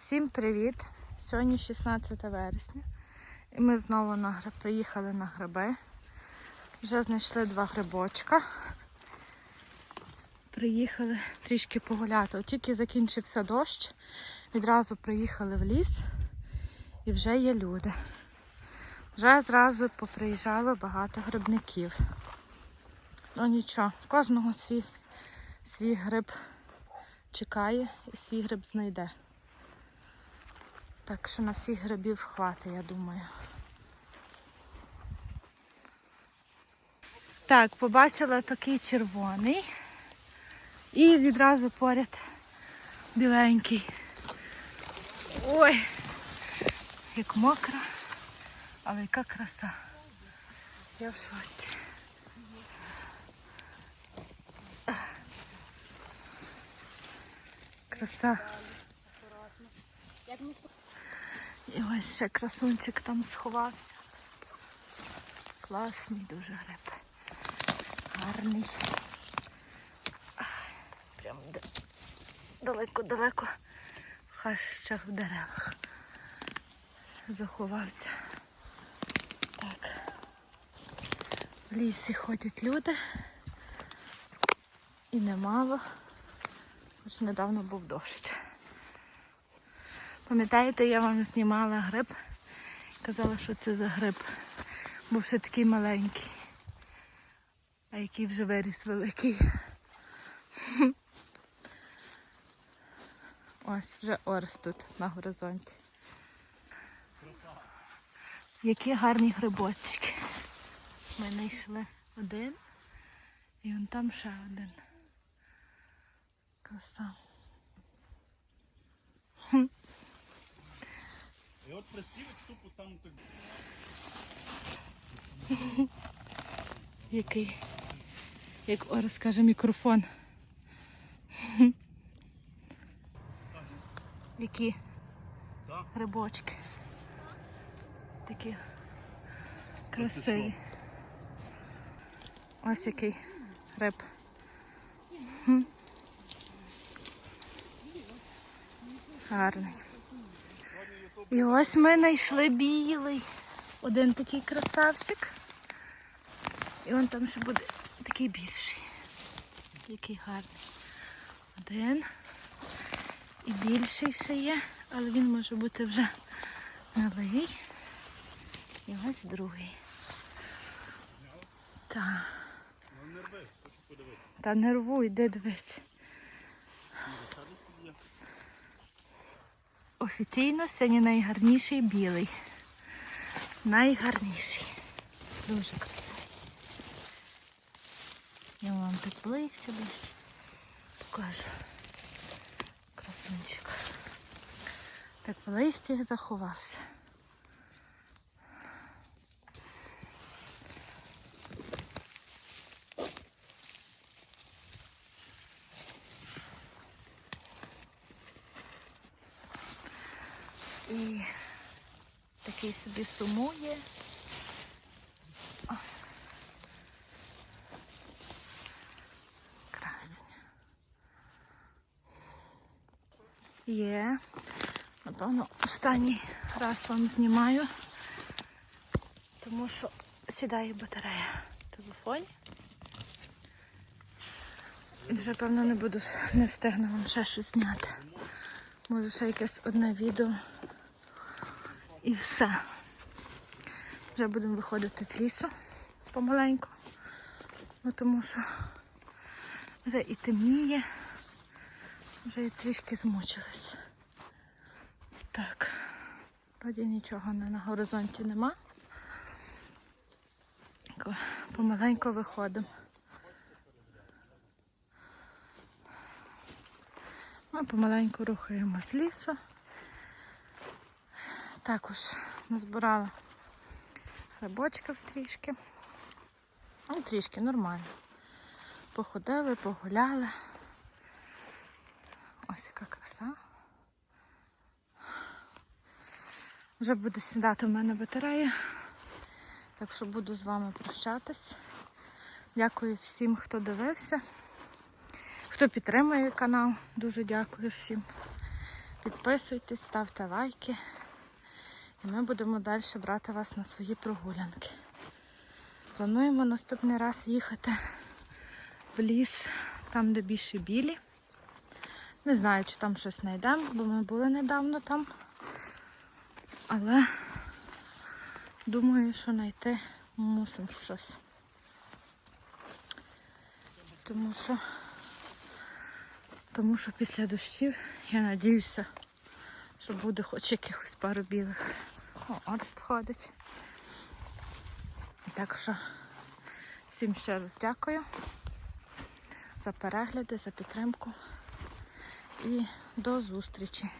Всім привіт! Сьогодні 16 вересня. І ми знову на гри- приїхали на гриби. Вже знайшли два грибочка. Приїхали трішки погуляти. От тільки закінчився дощ. Відразу приїхали в ліс і вже є люди. Вже зразу поприїжджало багато грибників. Ну нічого, кожного свій, свій гриб чекає і свій гриб знайде. Так що на всіх грибів хватить, я думаю. Так, побачила такий червоний. І відразу поряд біленький. Ой, як мокро, але яка краса. Я в шоці. Краса. І ось ще красунчик там сховався. Класний дуже гриб. Гарний. Прям далеко-далеко в хащах в деревах. Заховався. Так. В лісі ходять люди. І немало. Хоч недавно був дощ. Пам'ятаєте, я вам знімала гриб. Казала, що це за гриб. Був ще такий маленький. А який вже виріс великий. Ось вже орес тут на горизонті. Які гарні грибочки. Ми знайшли один. І вон там ще один. Краса. От присів тупо там так. Який, як Орес каже, мікрофон. Які грибочки. Такі красиві. Ось який гриб. Хм. Гарний. І ось ми знайшли білий. Один такий красавчик. І вон там ще буде такий більший. Який гарний. Один. І більший ще є, але він може бути вже новий. І ось другий. Та, та нервуй, де дивись. Офіційно сьогодні найгарніший білий. Найгарніший. Дуже красивий. Я вам тут ближче, ближче покажу. Красунчик. Так в листі заховався. І такий собі сумує. Красень. Є. Напевно, останній раз вам знімаю, тому що сідає батарея в телефоні. І вже, певно, не буду не встигну вам ще щось зняти. Може, ще якесь одне відео. І все. Вже будемо виходити з лісу помаленьку. Ну, тому що вже і темніє, вже і трішки змучились. Так, вроді нічого на горизонті нема. Помаленьку виходимо. Ми помаленьку рухаємо з лісу. Також назбирала грибочків трішки. Ну, трішки нормально. Походили, погуляли. Ось яка краса. Вже буде сідати в мене батарея. Так що буду з вами прощатись. Дякую всім, хто дивився, хто підтримує канал. Дуже дякую всім. Підписуйтесь, ставте лайки. І ми будемо далі брати вас на свої прогулянки. Плануємо наступний раз їхати в ліс, там, де більше білі. Не знаю, чи там щось знайдемо, бо ми були недавно там. Але думаю, що знайти мусимо щось. Тому що, тому що після дощів я надіюся, що буде хоч якихось пару білих. О, Орст ходить. Так що всім ще раз дякую за перегляди, за підтримку і до зустрічі.